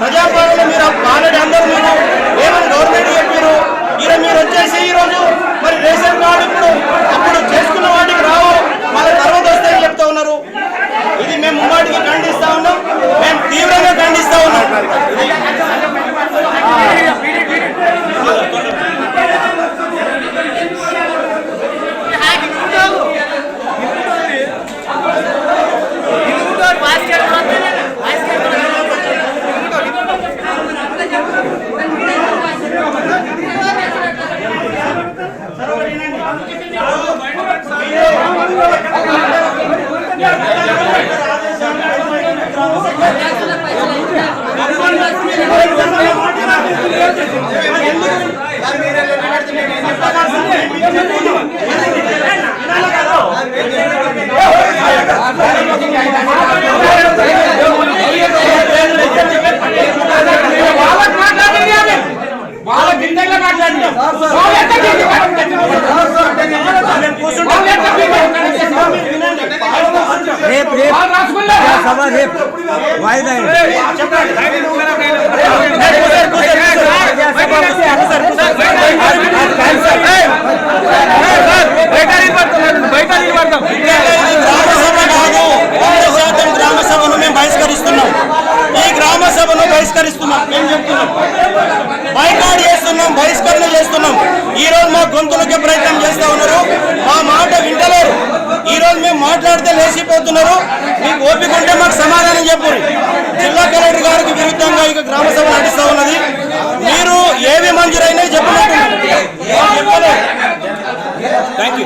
ప్రజాపాలన మీరు ఆల్రెడీ అందరు మీరు ఏమని గవర్నమెంట్ చెప్పారు? ఈరోజు మీరు వచ్చేసి ఈరోజు మరి రేషన్ కార్డు ఇప్పుడు అప్పుడు సభ రేపు వాయిదా శాతం గ్రామ మేము బహిష్కరిస్తున్నాం ఈ గ్రామ సభను బహిష్కరిస్తున్నాం మేము చేస్తున్నాం బహిష్కరణ చేస్తున్నాం ఈ రోజు మా గొంతులకే ప్రయత్నం చేస్తా ఉన్నారు మా మాట వింటలేరు ఈ రోజు మేము మాట్లాడితే లేచిపోతున్నారు గ్రామ సభ ఉన్నది. మీరు ఏవి మంజూరైనా చెప్పలేదు. Thank you